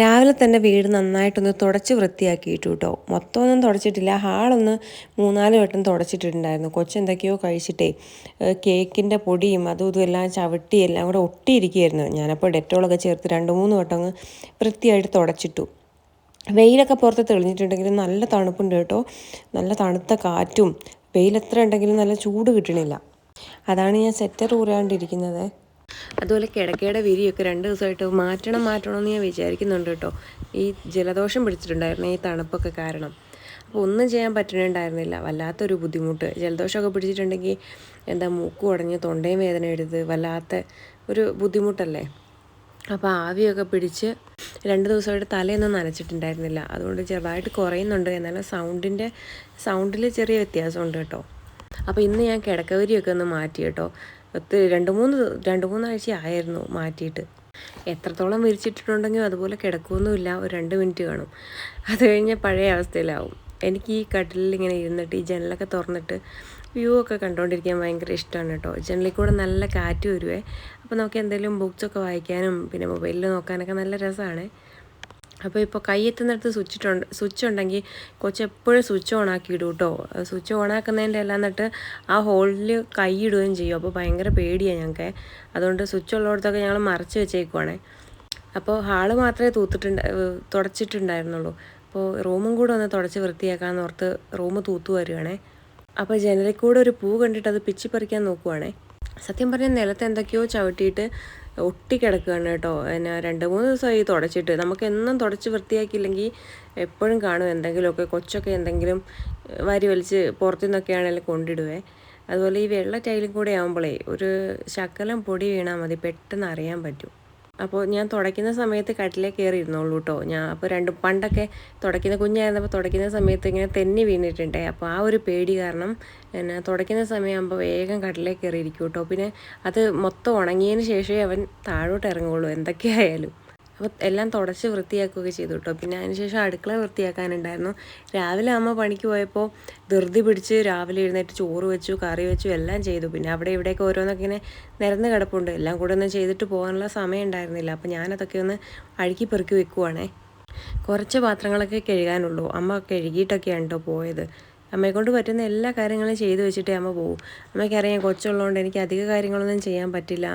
രാവിലെ തന്നെ വീട് നന്നായിട്ടൊന്ന് തുടച്ച് വൃത്തിയാക്കിയിട്ടു കേട്ടോ മൊത്തമൊന്നും തുടച്ചിട്ടില്ല. ഹാളൊന്ന് മൂന്നാൽ വട്ടം തുടച്ചിട്ടുണ്ടായിരുന്നു കൊച്ചെന്തൊക്കെയോ കഴിച്ചിട്ടേ കേക്കിന്റെ പൊടിയും അതും ഇതും എല്ലാം ചവിട്ടി എല്ലാം കൂടെ ഒട്ടിയിരിക്കുകയായിരുന്നു. ഞാനപ്പോൾ ഡെറ്റോളൊക്കെ ചേർത്ത് രണ്ട് മൂന്ന് വട്ടം അങ്ങ് വൃത്തിയായിട്ട് തുടച്ചിട്ടു. വെയിലൊക്കെ പുറത്ത് തെളിഞ്ഞിട്ടുണ്ടെങ്കിലും നല്ല തണുപ്പുണ്ട് കേട്ടോ. നല്ല തണുത്ത കാറ്റും വെയിലെത്ര ഉണ്ടെങ്കിലും നല്ല ചൂട് കിട്ടണില്ല. അതാണ് ഞാൻ സെറ്റർ ഊരാണ്ടിരിക്കുന്നത്. അതുപോലെ കിടക്കയുടെ വിരിയൊക്കെ രണ്ട് ദിവസമായിട്ട് മാറ്റണം മാറ്റണം എന്ന് ഞാൻ വിചാരിക്കുന്നുണ്ട് കേട്ടോ. ഈ ജലദോഷം പിടിച്ചിട്ടുണ്ടായിരുന്നു ഈ തണുപ്പൊക്കെ കാരണം. അപ്പോൾ ഒന്നും ചെയ്യാൻ പറ്റുന്നുണ്ടായിരുന്നില്ല വല്ലാത്തൊരു ബുദ്ധിമുട്ട്. ജലദോഷമൊക്കെ പിടിച്ചിട്ടുണ്ടെങ്കിൽ എന്താ മൂക്ക് ഉടഞ്ഞ് തൊണ്ടയും വേദന എടുത്ത് വല്ലാത്ത ഒരു ബുദ്ധിമുട്ടല്ലേ? അപ്പോൾ ആവിയൊക്കെ പിടിച്ച് രണ്ട് ദിവസമായിട്ട് തലയൊന്നും നനച്ചിട്ടുണ്ടായിരുന്നില്ല. അതുകൊണ്ട് ചെറുതായിട്ട് കുറയുന്നുണ്ട്. എന്നാലും സൗണ്ടിന്റെ സൗണ്ടിൽ ചെറിയ വ്യത്യാസമുണ്ട് കേട്ടോ. അപ്പോൾ ഇന്ന് ഞാൻ കിടക്കവരിയൊക്കെ ഒന്ന് മാറ്റി കേട്ടോ. രണ്ട് മൂന്ന് രണ്ട് മൂന്നാഴ്ച ആയിരുന്നു മാറ്റിയിട്ട്. എത്രത്തോളം വിരിച്ചിട്ടിട്ടുണ്ടെങ്കിലും അതുപോലെ കിടക്കുമൊന്നുമില്ല ഒരു രണ്ട് മിനിറ്റ് കാണും. അത് കഴിഞ്ഞ് പഴയ അവസ്ഥയിലാവും. എനിക്ക് ഈ കട്ടിലിൽ ഇങ്ങനെ ഇരുന്നിട്ട് ഈ ജനലൊക്കെ തുറന്നിട്ട് വ്യൂ ഒക്കെ കണ്ടുകൊണ്ടിരിക്കാൻ ഭയങ്കര ഇഷ്ടമാണ് കേട്ടോ. ജനലിൽ കൂടെ നല്ല കാറ്റ് വരുവേ. അപ്പോൾ നമുക്ക് എന്തെങ്കിലും ബുക്സൊക്കെ വായിക്കാനും പിന്നെ മൊബൈലിൽ നോക്കാനൊക്കെ നല്ല രസമാണ്. അപ്പോൾ ഇപ്പോൾ കയ്യെത്തുന്നിടത്ത് സ്വിച്ച് ഇട്ടുണ്ട് സ്വിച്ച് ഉണ്ടെങ്കിൽ കൊച്ച് എപ്പോഴും സ്വിച്ച് ഓൺ ആക്കി ഇടും കേട്ടോ സ്വിച്ച് ഓൺ ആക്കുന്നതിന്റെ എല്ലാം എന്നിട്ട് ആ ഹോളിൽ കൈ ഇടുകയും ചെയ്യും. അപ്പോൾ ഭയങ്കര പേടിയാണ് ഞങ്ങൾക്ക് അതുകൊണ്ട് സ്വിച്ച് ഉള്ളിടത്തൊക്കെ ഞങ്ങൾ മറച്ച് വെച്ചേക്കുവാണേ. അപ്പോൾ ഹാൾ മാത്രമേ തൂത്തിട്ടുണ്ട് തുടച്ചിട്ടുണ്ടായിരുന്നുള്ളൂ. അപ്പോൾ റൂമും കൂടെ ഒന്ന് തുടച്ച് വൃത്തിയാക്കാമെന്ന് ഓർത്ത് റൂം തൂത്തു വരികയാണേ അപ്പോൾ ജനലിൽ കൂടെ ഒരു പൂ കണ്ടിട്ട് അത് പിച്ചി പറിക്കാൻ നോക്കുവാണേ. സത്യം പറഞ്ഞാൽ നിലത്ത് എന്തൊക്കെയോ ചവിട്ടിയിട്ട് ഒട്ടിക്കിടക്കുകയാണ് കേട്ടോ. എന്നാ രണ്ട് മൂന്ന് ദിവസമായി തുടച്ചിട്ട്. നമുക്ക് എന്നും തുടച്ച് വൃത്തിയാക്കിയില്ലെങ്കിൽ എപ്പോഴും കാണും എന്തെങ്കിലുമൊക്കെ കൊച്ചൊക്കെ എന്തെങ്കിലും വാരി വലിച്ച് പുറത്തു നിന്നൊക്കെ ആണെങ്കിലും കൊണ്ടിടുവേ. അതുപോലെ ഈ വെള്ള ടൈലും കൂടെ ആകുമ്പോഴേ ഒരു ശകലം പൊടി വീണാൽ മതി. പെട്ടെന്ന് അറിയാൻ പറ്റും. അപ്പോൾ ഞാൻ തുടയ്ക്കുന്ന സമയത്ത് കട്ടിലേ കയറി ഇരുന്നോളൂ കേട്ടോ ഞാൻ അപ്പോൾ രണ്ട് പണ്ടൊക്കെ തുടയ്ക്കുന്ന കുഞ്ഞായിരുന്നപ്പോൾ തുടയ്ക്കുന്ന സമയത്ത് ഇങ്ങനെ തെന്നി വീണിട്ടുണ്ടേ. അപ്പോൾ ആ ഒരു പേടി കാരണം പിന്നെ തുടയ്ക്കുന്ന സമയമാകുമ്പോൾ വേഗം കട്ടിലേ കയറി ഇരിക്കും കേട്ടോ പിന്നെ അത് മൊത്തം ഉണങ്ങിയതിന് ശേഷമേ അവൻ താഴോട്ട് ഇറങ്ങുള്ളൂ. എന്തൊക്കെയായാലും. അപ്പോൾ എല്ലാം തുടച്ച് വൃത്തിയാക്കുകയൊക്കെ ചെയ്തു കേട്ടോ. പിന്നെ അതിനുശേഷം അടുക്കള വൃത്തിയാക്കാനുണ്ടായിരുന്നു. രാവിലെ അമ്മ പണിക്ക് പോയപ്പോൾ ധൃതി പിടിച്ച് രാവിലെ എഴുന്നേറ്റ് ചോറ് വെച്ചു കറി വെച്ചു എല്ലാം ചെയ്തു. പിന്നെ അവിടെ ഇവിടെയൊക്കെ ഓരോന്നൊക്കെ ഇങ്ങനെ നിരന്ന് കിടപ്പുണ്ട്. എല്ലാം കൂടെ ഒന്ന് ചെയ്തിട്ട് പോകാനുള്ള സമയം ഉണ്ടായിരുന്നില്ല. അപ്പോൾ ഞാനതൊക്കെ ഒന്ന് അഴുക്കി പെറുക്കി വെക്കുവാണേ. കുറച്ച് പാത്രങ്ങളൊക്കെ കഴുകാനുള്ളൂ. അമ്മ കഴുകിയിട്ടൊക്കെയാണ് കേട്ടോ പോയത്. അമ്മയെ കൊണ്ട് പറ്റുന്ന എല്ലാ കാര്യങ്ങളും ചെയ്തു വെച്ചിട്ടേ അമ്മ പോകും അമ്മയ്ക്കറിയാം കൊച്ചുള്ളതുകൊണ്ട് എനിക്ക് അധിക കാര്യങ്ങളൊന്നും ചെയ്യാൻ പറ്റില്ല.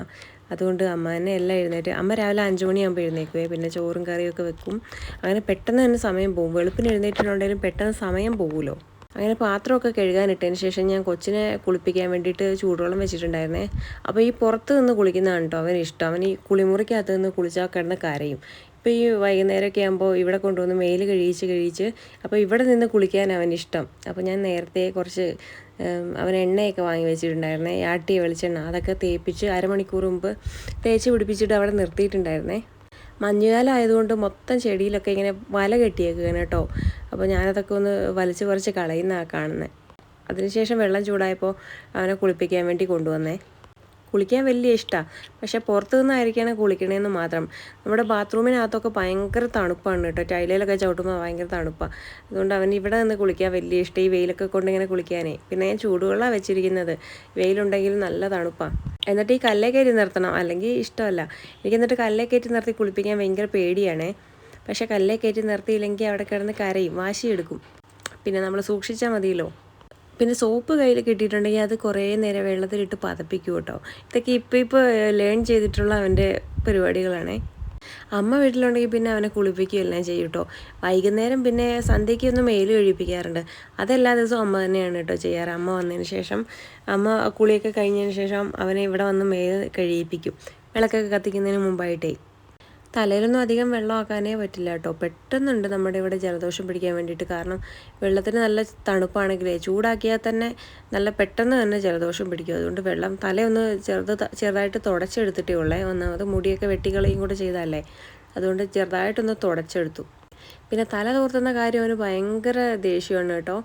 അതുകൊണ്ട് അമ്മ തന്നെ എല്ലാം എഴുന്നേറ്റ്. അമ്മ രാവിലെ അഞ്ച് മണിയാകുമ്പോൾ എഴുന്നേക്കുവേ പിന്നെ ചോറും കറിയൊക്കെ വെക്കും. അങ്ങനെ പെട്ടെന്ന് തന്നെ സമയം പോകും. വെളുപ്പിന് എഴുന്നേറ്റിട്ടുണ്ടെങ്കിലും പെട്ടെന്ന് സമയം പോകുമല്ലോ അങ്ങനെ പാത്രമൊക്കെ കഴുകാനിട്ടതിന് ശേഷം ഞാൻ കൊച്ചിനെ കുളിപ്പിക്കാൻ വേണ്ടിയിട്ട് ചൂടുവെള്ളം വെച്ചിട്ടുണ്ടായിരുന്നേ. അപ്പോൾ ഈ പുറത്ത് നിന്ന് കുളിക്കുന്നതാണ് കേട്ടോ അവന് ഇഷ്ടം. അവൻ ഈ കുളിമുറിക്കകത്ത് നിന്ന് കുളിച്ചാൽ കിടന്ന് കരയും. ഇപ്പോൾ ഈ വൈകുന്നേരമൊക്കെ ആകുമ്പോൾ ഇവിടെ കൊണ്ടുവന്ന് മേൽ കഴിയിച്ച് കഴിയിച്ച് അപ്പോൾ ഇവിടെ നിന്ന് കുളിക്കാൻ അവൻ ഇഷ്ടം. അപ്പോൾ ഞാൻ നേരത്തെ കുറച്ച് അവൻ എണ്ണയൊക്കെ വാങ്ങി വെച്ചിട്ടുണ്ടായിരുന്നേ ആട്ടിയ വെളിച്ചെണ്ണ. അതൊക്കെ തേപ്പിച്ച് അരമണിക്കൂർ മുമ്പ് തേച്ച് പിടിപ്പിച്ചിട്ട് അവിടെ നിർത്തിയിട്ടുണ്ടായിരുന്നേ. മഞ്ഞുകാലം ആയതുകൊണ്ട് മൊത്തം ചെടിയിലൊക്കെ ഇങ്ങനെ വല കെട്ടിയേക്കുകയാണ് കേട്ടോ. അപ്പോൾ ഞാനതൊക്കെ ഒന്ന് വലിച്ച് കുറച്ച് കളയുന്നതാണ് കാണുന്നത് അതിനുശേഷം വെള്ളം ചൂടായപ്പോൾ അവനെ കുളിപ്പിക്കാൻ വേണ്ടി കൊണ്ടുവന്നേ. കുളിക്കാൻ വലിയ ഇഷ്ടമാണ് പക്ഷേ പുറത്തു നിന്നായിരിക്കാണ് കുളിക്കണേന്ന് മാത്രം. നമ്മുടെ ബാത്റൂമിനകത്തൊക്കെ ഭയങ്കര തണുപ്പാണ് കേട്ടോ. ടൈലയിലൊക്കെ ചവിട്ടുമ്പോൾ ഭയങ്കര തണുപ്പാണ് അതുകൊണ്ട് അവൻ ഇവിടെ നിന്ന് കുളിക്കാൻ വലിയ ഇഷ്ടം ഈ വെയിലൊക്കെ കൊണ്ട് ഇങ്ങനെ കുളിക്കാനേ. പിന്നെ ഞാൻ ചൂടുവെള്ളമാണ് വെച്ചിരിക്കുന്നത്. വെയിലുണ്ടെങ്കിൽ നല്ല തണുപ്പാണ് എന്നിട്ട് ഈ കല്ലേ കയറ്റി നിർത്തണം. അല്ലെങ്കിൽ ഇഷ്ടമല്ല. എനിക്ക് എന്നിട്ട് കല്ലേ കയറ്റി നിർത്തി കുളിപ്പിക്കാൻ ഭയങ്കര പേടിയാണേ. പക്ഷേ കല്ലേ കയറ്റി നിർത്തിയില്ലെങ്കിൽ അവിടെ കിടന്ന് കരയും വാശിയെടുക്കും. പിന്നെ നമ്മൾ സൂക്ഷിച്ചാൽ മതിയല്ലോ. പിന്നെ സോപ്പ് കയ്യിൽ കിട്ടിയിട്ടുണ്ടെങ്കിൽ അത് കുറേ നേരം വെള്ളത്തിലിട്ട് പതപ്പിക്കും കേട്ടോ ഇതൊക്കെ ഇപ്പോൾ ഇപ്പോൾ ലേൺ ചെയ്തിട്ടുള്ള അവന്റെ പരിപാടികളാണ്. അമ്മ വീട്ടിലുണ്ടെങ്കിൽ പിന്നെ അവനെ കുളിപ്പിക്കുകയും എല്ലാം ചെയ്യും കേട്ടോ വൈകുന്നേരം പിന്നെ സന്ധ്യയ്ക്ക് ഒന്ന് മേൽ കഴിപ്പിക്കാറുണ്ട്. അതെല്ലാ ദിവസവും അമ്മ തന്നെയാണ് കേട്ടോ ചെയ്യാറ്. അമ്മ വന്നതിന് ശേഷം അമ്മ കുളിയൊക്കെ കഴിഞ്ഞതിന് ശേഷം അവനെ ഇവിടെ വന്ന് മേൽ കഴിയിപ്പിക്കും. വിളക്കൊക്കെ കത്തിക്കുന്നതിന് മുമ്പായിട്ടേ. തലയിലൊന്നും അധികം വെള്ളമാക്കാനേ പറ്റില്ല കേട്ടോ. പെട്ടെന്നുണ്ട് നമ്മുടെ ഇവിടെ ജലദോഷം പിടിക്കാൻ വേണ്ടിയിട്ട്. കാരണം വെള്ളത്തിന് നല്ല തണുപ്പാണെങ്കിലേ ചൂടാക്കിയാൽ തന്നെ നല്ല പെട്ടെന്ന് തന്നെ ജലദോഷം പിടിക്കും. അതുകൊണ്ട് വെള്ളം തലയൊന്ന് ചെറുത് ചെറുതായിട്ട് തുടച്ചെടുത്തിട്ടേ ഉള്ളേ. ഒന്നാമത് മുടിയൊക്കെ വെട്ടിക്കളയും കൂടെ ചെയ്താലേ അതുകൊണ്ട് ചെറുതായിട്ടൊന്ന് തുടച്ചെടുത്തു. പിന്നെ തല തോർത്തുന്ന കാര്യം അവന് ഭയങ്കര ദേഷ്യമാണ് കേട്ടോ.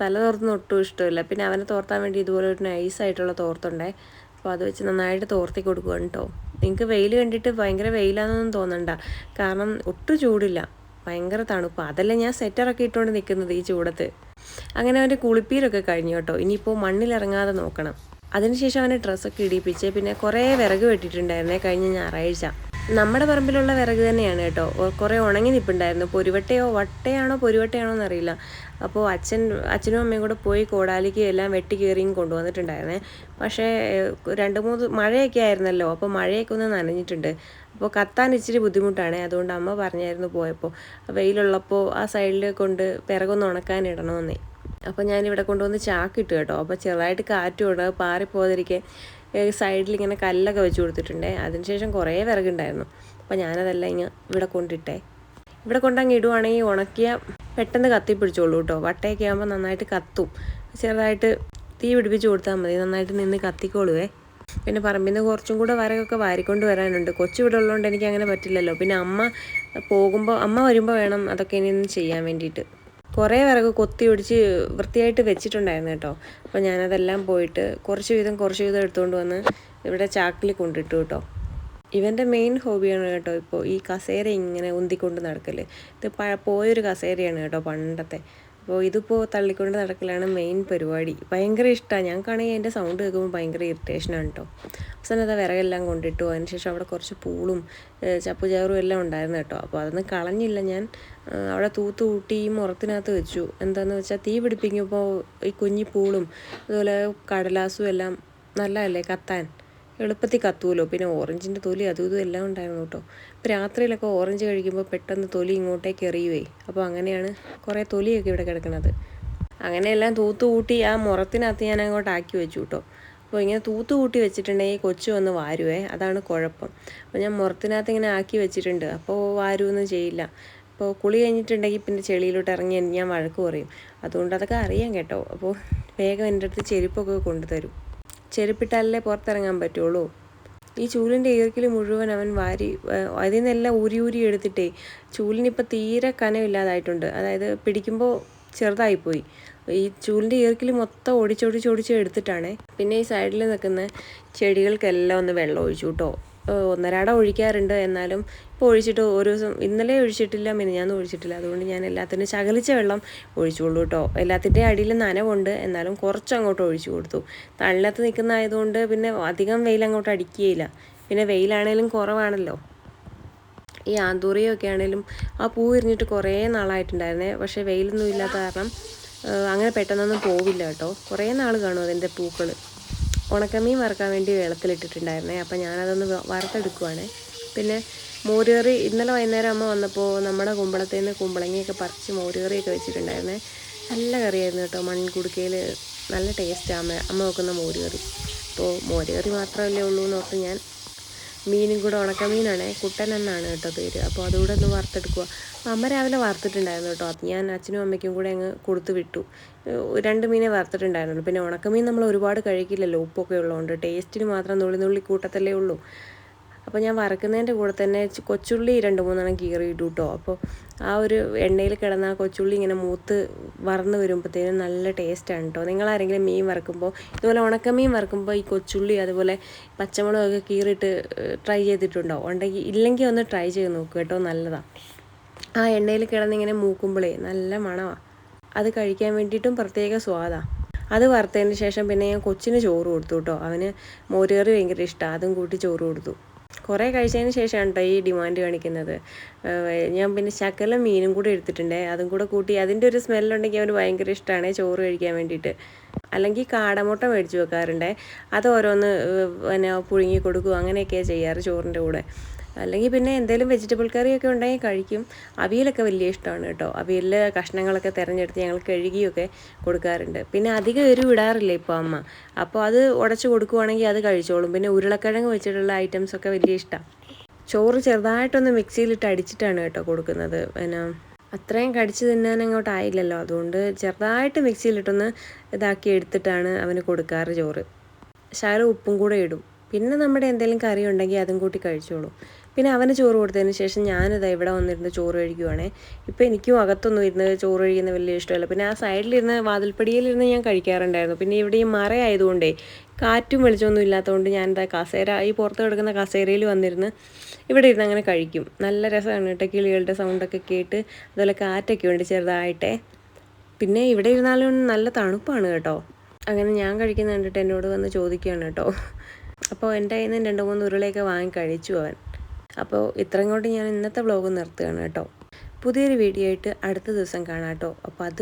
തല തോർത്തുന്ന ഒട്ടും ഇഷ്ടമില്ല. പിന്നെ അവനെ തോർത്താൻ വേണ്ടി ഇതുപോലെ ഒരു നൈസായിട്ടുള്ള തോർത്തുണ്ടേ. അപ്പോൾ അത് വെച്ച് നന്നായിട്ട് തോർത്തി കൊടുക്കുകയാണ് കേട്ടോ നിങ്ങൾക്ക് വെയിൽ കണ്ടിട്ട് ഭയങ്കര വെയിലാണെന്നൊന്നും തോന്നണ്ട. കാരണം ഒട്ടും ചൂടില്ല. ഭയങ്കര തണുപ്പ്. അതല്ല ഞാൻ സെറ്ററൊക്കെ ഇട്ടുകൊണ്ട് നിൽക്കുന്നത് ഈ ചൂടത്ത്. അങ്ങനെ അവന്റെ കുളിപ്പീരൊക്കെ കഴിഞ്ഞു കേട്ടോ ഇനിയിപ്പോൾ മണ്ണിലിറങ്ങാതെ നോക്കണം. അതിനുശേഷം അവന്റെ ഡ്രസ്സൊക്കെ ഇടിപ്പിച്ച് പിന്നെ കുറേ വിറക് വെട്ടിയിട്ടുണ്ടായിരുന്നേ കഴിഞ്ഞ ഞായറാഴ്ച. നമ്മുടെ പറമ്പിലുള്ള വിറക് തന്നെയാണ് കേട്ടോ. കുറേ ഉണങ്ങി നിൽപ്പുണ്ടായിരുന്നു പൊരുവട്ടയോ വട്ടയാണോ പൊരുവട്ടയാണോ എന്നറിയില്ല. അപ്പോൾ അച്ഛൻ അച്ഛനും അമ്മയും കൂടെ പോയി കോടാലിക്ക് എല്ലാം വെട്ടി കയറിയും കൊണ്ടുവന്നിട്ടുണ്ടായിരുന്നേ. പക്ഷേ രണ്ട് മൂന്ന് മഴയൊക്കെ ആയിരുന്നല്ലോ. അപ്പോൾ മഴയൊക്കെ ഒന്ന് നനഞ്ഞിട്ടുണ്ട്. അപ്പോൾ കത്താൻ ഇച്ചിരി ബുദ്ധിമുട്ടാണ്. അതുകൊണ്ട് അമ്മ പറഞ്ഞായിരുന്നു പോയപ്പോൾ വെയിലുള്ളപ്പോൾ ആ സൈഡിൽ കൊണ്ട് വിറകൊന്ന് ഉണക്കാൻ ഇടണമെന്നേ. അപ്പോൾ ഞാനിവിടെ കൊണ്ടുവന്ന് ചാക്കിട്ടു കേട്ടോ. അപ്പോൾ ചെറുതായിട്ട് കാറ്റും ഉണ്ട്. അത് പാറിപ്പോകാതിരിക്കാൻ സൈഡിൽ ഇങ്ങനെ കല്ലൊക്കെ വെച്ച് കൊടുത്തിട്ടുണ്ട്. അതിനുശേഷം കുറേ വിറകുണ്ടായിരുന്നു. അപ്പോൾ ഞാനതെല്ലാം ഇങ്ങനെ ഇവിടെ കൊണ്ടിട്ടേ. ഇവിടെ കൊണ്ടങ്ങ് ഇടുവാണെങ്കിൽ ഉണക്കിയ പെട്ടെന്ന് കത്തിപ്പിടിച്ചോളൂ കേട്ടോ. വട്ടയൊക്കെ ആകുമ്പോൾ നന്നായിട്ട് കത്തും. ചെറുതായിട്ട് തീ പിടിപ്പിച്ച് കൊടുത്താൽ മതി. നന്നായിട്ട് നിന്ന് കത്തിക്കോളുവേ. പിന്നെ പറമ്പിൽ നിന്ന് കുറച്ചും കൂടെ വരകൊക്കെ വാരിക്കൊണ്ട് വരാനുണ്ട്. കൊച്ചു ഇവിടെ ഉള്ളതുകൊണ്ട് എനിക്ക് അങ്ങനെ പറ്റില്ലല്ലോ. പിന്നെ അമ്മ പോകുമ്പോൾ അമ്മ വരുമ്പോൾ വേണം അതൊക്കെ ഇനി ചെയ്യാൻ വേണ്ടിയിട്ട്. കുറേ വിറക് കൊത്തി ഒടിച്ച് വൃത്തിയായിട്ട് വെച്ചിട്ടുണ്ടായിരുന്നു കേട്ടോ. അപ്പോൾ ഞാനതെല്ലാം പോയിട്ട് കുറച്ച് വീതം കുറച്ച് വീതം എടുത്തുകൊണ്ട് വന്ന് ഇവിടെ ചാക്കിൽ കൊണ്ടിട്ടു കേട്ടോ. ഇവന്റെ മെയിൻ ഹോബിയാണ് കേട്ടോ ഇപ്പോൾ ഈ കസേര ഇങ്ങനെ ഉന്തിക്കൊണ്ട് നടക്കൽ ഇത് പോയൊരു കസേരയാണ് കേട്ടോ പണ്ടത്തെ. അപ്പോൾ ഇതിപ്പോൾ തള്ളിക്കൊണ്ട് നടക്കലാണ് മെയിൻ പരിപാടി. ഭയങ്കര ഇഷ്ടമാണ് ഞങ്ങൾക്കാണെങ്കിൽ അതിന്റെ സൗണ്ട് കേൾക്കുമ്പോൾ ഭയങ്കര ഇറിറ്റേഷനാണ് കേട്ടോ അവസാനം അത് വിറകെല്ലാം കൊണ്ടിട്ടു. അതിനുശേഷം അവിടെ കുറച്ച് പൂളും ചപ്പുചാറും എല്ലാം ഉണ്ടായിരുന്നു കേട്ടോ അപ്പോൾ അതൊന്നും കളഞ്ഞില്ല ഞാൻ. അവിടെ തൂത്ത് കൂട്ടി മുറത്തിനകത്ത് വെച്ചു. എന്താണെന്ന് വെച്ചാൽ തീ പിടിപ്പിക്കുമ്പോൾ ഈ കുഞ്ഞി പൂളും അതുപോലെ കടലാസും എല്ലാം നല്ലതല്ലേ കത്താൻ? എളുപ്പത്തിൽ കത്തുമല്ലോ പിന്നെ ഓറഞ്ചിന്റെ തൊലി അതും ഇതും എല്ലാം ഉണ്ടായിരുന്നു കേട്ടോ. ഇപ്പോൾ രാത്രിയിലൊക്കെ ഓറഞ്ച് കഴിക്കുമ്പോൾ പെട്ടെന്ന് തൊലി ഇങ്ങോട്ടേക്ക് എറിയുവേ. അപ്പോൾ അങ്ങനെയാണ് കുറേ തൊലിയൊക്കെ ഇവിടെ കിടക്കുന്നത് അങ്ങനെയെല്ലാം തൂത്ത് കൂട്ടി ആ മുറത്തിനകത്ത് ഞാൻ അങ്ങോട്ട് ആക്കി വെച്ചു കേട്ടോ. അപ്പോൾ ഇങ്ങനെ തൂത്ത് കൂട്ടി വെച്ചിട്ടുണ്ടെങ്കിൽ കൊച്ചു വന്ന് വാരുവേ. അതാണ് കുഴപ്പം. അപ്പോൾ ഞാൻ മുറത്തിനകത്ത് ഇങ്ങനെ ആക്കി വെച്ചിട്ടുണ്ട്. അപ്പോൾ വാരുവൊന്നും ചെയ്യില്ല. അപ്പോൾ കുളി കഴിഞ്ഞിട്ടുണ്ടെങ്കിൽ പിന്നെ ചെളിയിലോട്ട് ഇറങ്ങി ഞാൻ വഴക്ക് പറയും. അതുകൊണ്ട് അതൊക്കെ അറിയാം കേട്ടോ. അപ്പോൾ വേഗം എന്റെ അടുത്ത് ചെരുപ്പൊക്കെ കൊണ്ടുതരും. ചെരുപ്പിട്ടാലല്ലേ പുറത്തിറങ്ങാൻ പറ്റുള്ളൂ. ഈ ചൂലിന്റെ ഈർക്കിൽ മുഴുവൻ അവൻ വാരി അതിൽ നിന്നെല്ലാം ഊരി ഊരി എടുത്തിട്ടേ ചൂലിനിപ്പോൾ തീരെ കനമില്ലാതായിട്ടുണ്ട്. അതായത് പിടിക്കുമ്പോൾ ചെറുതായിപ്പോയി. ഈ ചൂലിന്റെ ഈർക്കിൽ മൊത്തം ഒടിച്ചൊടിച്ചൊടിച്ച് എടുത്തിട്ടാണ്. പിന്നെ ഈ സൈഡിൽ നിൽക്കുന്ന ചെടികൾക്കെല്ലാം ഒന്ന് വെള്ളം ഒഴിച്ചു കേട്ടോ. ഒന്നരാട ഒഴിക്കാറുണ്ട്. എന്നാലും ഇപ്പോൾ ഒഴിച്ചിട്ട് ഒരു ദിവസം ഇന്നലെ ഒഴിച്ചിട്ടില്ല മിനിഞ്ഞാന്ന് ഒഴിച്ചിട്ടില്ല. അതുകൊണ്ട് ഞാൻ എല്ലാത്തിനും ശകലിച്ച വെള്ളം ഒഴിച്ചുള്ളൂ കേട്ടോ. എല്ലാത്തിന്റെ അടിയിൽ നനവുണ്ട്. എന്നാലും കുറച്ച് അങ്ങോട്ട് ഒഴിച്ചു കൊടുത്തു. തണലത്ത് നിൽക്കുന്ന ആയതുകൊണ്ട് പിന്നെ അധികം വെയിൽ അങ്ങോട്ട് അടിക്കുകയില്ല. പിന്നെ വെയിലാണേലും കുറവാണല്ലോ. ഈ ആന്തൂറിയൊക്കെ ആണേലും ആ പൂ എറിഞ്ഞിട്ട് കുറേ നാളായിട്ടുണ്ടായിരുന്നേ. പക്ഷേ വെയിലൊന്നും ഇല്ലാത്ത കാരണം അങ്ങനെ പെട്ടെന്നൊന്നും പോവില്ല കേട്ടോ. കുറേ നാൾ കാണും അതിന്റെ പൂക്കൾ ഉണക്കമീൻ വറുക്കാൻ വേണ്ടി വെള്ളത്തിലിട്ടിട്ടുണ്ടായിരുന്നേ. അപ്പം ഞാനതൊന്ന് വറുത്തെടുക്കുവാണേ. പിന്നെ മോരുകറി ഇന്നലെ വൈകുന്നേരം അമ്മ വന്നപ്പോൾ നമ്മുടെ കുമ്പളത്തിൽ നിന്ന് കുമ്പളങ്ങയൊക്കെ പറിച്ച് മോരുകറിയൊക്കെ വെച്ചിട്ടുണ്ടായിരുന്നേ. നല്ല കറിയായിരുന്നു കേട്ടോ. മൺകുടുക്കയിൽ നല്ല ടേസ്റ്റാണ് അമ്മ അമ്മ വെക്കുന്ന മോരുകറി. അപ്പോൾ മോരുകറി മാത്രമല്ലേ ഉള്ളൂ എന്ന് ഓർത്ത് ഞാൻ മീനും കൂടെ ഉണക്കമീനാണേ. കുട്ടൻ എന്നാണ് കേട്ടോ പേര്. അപ്പോൾ അതുകൂടെ ഒന്ന് വറുത്തെടുക്കുക അമ്മ രാവിലെ വറുത്തിട്ടുണ്ടായിരുന്നു കേട്ടോ. അത് ഞാൻ അച്ഛനും അമ്മയ്ക്കും കൂടെ അങ്ങ് കൊടുത്തു വിട്ടു. രണ്ട് മീനെ വറുത്തിട്ടുണ്ടായിരുന്നുള്ളൂ. പിന്നെ ഉണക്കമീൻ നമ്മൾ ഒരുപാട് കഴിക്കില്ലല്ലോ. ഉപ്പൊക്കെ ഉള്ളതുകൊണ്ട് ടേസ്റ്റിന് മാത്രം നുള്ളി നുള്ളി കൂട്ടത്തല്ലേ ഉള്ളൂ. അപ്പോൾ ഞാൻ വറക്കുന്നതിന്റെ കൂടെ തന്നെ കൊച്ചുള്ളി രണ്ട് മൂന്നെണ്ണം കീറി ഇടും കേട്ടോ അപ്പോൾ ആ ഒരു എണ്ണയിൽ കിടന്ന ആ കൊച്ചുള്ളി ഇങ്ങനെ മൂത്ത് വറന്ന് വരുമ്പോഴത്തേനും നല്ല ടേസ്റ്റാണ് കേട്ടോ നിങ്ങളാരെങ്കിലും മീൻ വറക്കുമ്പോൾ ഇതുപോലെ ഉണക്കമീൻ വറക്കുമ്പോൾ ഈ കൊച്ചുള്ളി അതുപോലെ പച്ചമുളകൊക്കെ കീറിയിട്ട് ട്രൈ ചെയ്തിട്ടുണ്ടോ? ഉണ്ടെങ്കിൽ ഇല്ലെങ്കിൽ ഒന്ന് ട്രൈ ചെയ്ത് നോക്കുക കേട്ടോ നല്ലതാണ് ആ എണ്ണയിൽ കിടന്നിങ്ങനെ മൂക്കുമ്പോഴേ നല്ല മണമാണ് അത് കഴിക്കാൻ വേണ്ടിയിട്ടും പ്രത്യേക സ്വാദാണ് അത് വറുത്തതിന് ശേഷം പിന്നെ ഞാൻ കൊച്ചിന് ചോറ് കൊടുത്തു കേട്ടോ അവന് മോരുകറി ഭയങ്കര ഇഷ്ടമാണ് അതും കൂട്ടി ചോറ് കൊടുത്തു. കുറേ കഴിച്ചതിന് ശേഷമാണ് കേട്ടോ ഈ ഡിമാൻഡ് കാണിക്കുന്നത്. ഞാൻ പിന്നെ ശകലം മീനും കൂടെ എടുത്തിട്ടുണ്ട്. അതും കൂടെ കൂട്ടി അതിന്റെ ഒരു സ്മെല്ലുണ്ടെങ്കിൽ അവന് ഭയങ്കര ഇഷ്ടമാണ് ചോറ് കഴിക്കാൻ വേണ്ടിയിട്ട്. അല്ലെങ്കിൽ കാടമുട്ട മേടിച്ച് വെക്കാറുണ്ട്. അത് ഓരോന്ന് പിന്നെ പുഴുങ്ങി കൊടുക്കും. അങ്ങനെയൊക്കെയാണ് ചെയ്യാറ് ചോറിന്റെ കൂടെ. അല്ലെങ്കിൽ പിന്നെ എന്തെങ്കിലും വെജിറ്റബിൾ കറിയൊക്കെ ഉണ്ടെങ്കിൽ കഴിക്കും. അവിയലൊക്കെ വലിയ ഇഷ്ടമാണ് കേട്ടോ. അവിയലിൽ കഷ്ണങ്ങളൊക്കെ തിരഞ്ഞെടുത്ത് ഞങ്ങൾ കഴുകിയൊക്കെ കൊടുക്കാറുണ്ട്. പിന്നെ അധികം എരിവ് ഇടാറില്ല ഇപ്പോൾ അമ്മ? അപ്പോൾ അത് ഉടച്ച് കൊടുക്കുവാണെങ്കിൽ അത് കഴിച്ചോളും. പിന്നെ ഉരുളക്കിഴങ്ങ് വെച്ചിട്ടുള്ള ഐറ്റംസ് ഒക്കെ വലിയ ഇഷ്ടമാണ് ചോറ് ചെറുതായിട്ടൊന്ന് മിക്സിയിലിട്ട് അടിച്ചിട്ടാണ് കേട്ടോ കൊടുക്കുന്നത്. പിന്നെ അത്രയും കടിച്ച് തിന്നാൻ അങ്ങോട്ട് ആയില്ലല്ലോ. അതുകൊണ്ട് ചെറുതായിട്ട് മിക്സിയിലിട്ടൊന്ന് ഇതാക്കി എടുത്തിട്ടാണ് അവന് കൊടുക്കാറ് ചോറ്. ശകലം ഉപ്പും കൂടെ ഇടും. പിന്നെ നമ്മുടെ എന്തെങ്കിലും കറി ഉണ്ടെങ്കിൽ അതും കൂട്ടി കഴിച്ചോളൂ. പിന്നെ അവന് ചോറ് കൊടുത്തതിന് ശേഷം ഞാനിതാ ഇവിടെ വന്നിരുന്ന് ചോറ് കഴിക്കുവാണേ. ഇപ്പോൾ എനിക്കും അകത്തൊന്നും ഇരുന്ന് ചോറ് കഴിക്കുന്ന വലിയ ഇഷ്ടമല്ല. പിന്നെ ആ സൈഡിലിരുന്ന് വാതിൽപ്പടിയിലിരുന്ന് ഞാൻ കഴിക്കാറുണ്ടായിരുന്നു. പിന്നെ ഇവിടെ ഈ മറയായതുകൊണ്ടേ കാറ്റും വെളിച്ചമൊന്നും ഇല്ലാത്തതുകൊണ്ട് ഞാൻ എന്താ കസേര ഈ പുറത്ത് കിടക്കുന്ന കസേരയിൽ വന്നിരുന്ന് ഇവിടെ ഇരുന്ന് അങ്ങനെ കഴിക്കും. നല്ല രസമാണ് കേട്ടോ കിളികളുടെ സൗണ്ടൊക്കെ കേട്ട് അതുപോലെ കാറ്റൊക്കെ ഉണ്ട് ചെറുതായിട്ടേ. പിന്നെ ഇവിടെ ഇരുന്നാലും നല്ല തണുപ്പാണ് കേട്ടോ. അങ്ങനെ ഞാൻ കഴിക്കുന്ന കണ്ടിട്ട് എന്നോട് വന്ന് ചോദിക്കുകയാണ് കേട്ടോ. അപ്പോൾ എന്റെ കയ്യിൽ നിന്ന് രണ്ട് മൂന്ന് ഉരുളയൊക്കെ വാങ്ങി കഴിച്ചു അവൻ. അപ്പോൾ ഇത്രയും കൊണ്ട് ഞാൻ ഇന്നത്തെ വ്ലോഗ് നിർത്തുകയാണ് കേട്ടോ. പുതിയൊരു വീഡിയോ ആയിട്ട് അടുത്ത ദിവസം കാണാം കേട്ടോ. അപ്പോൾ അത്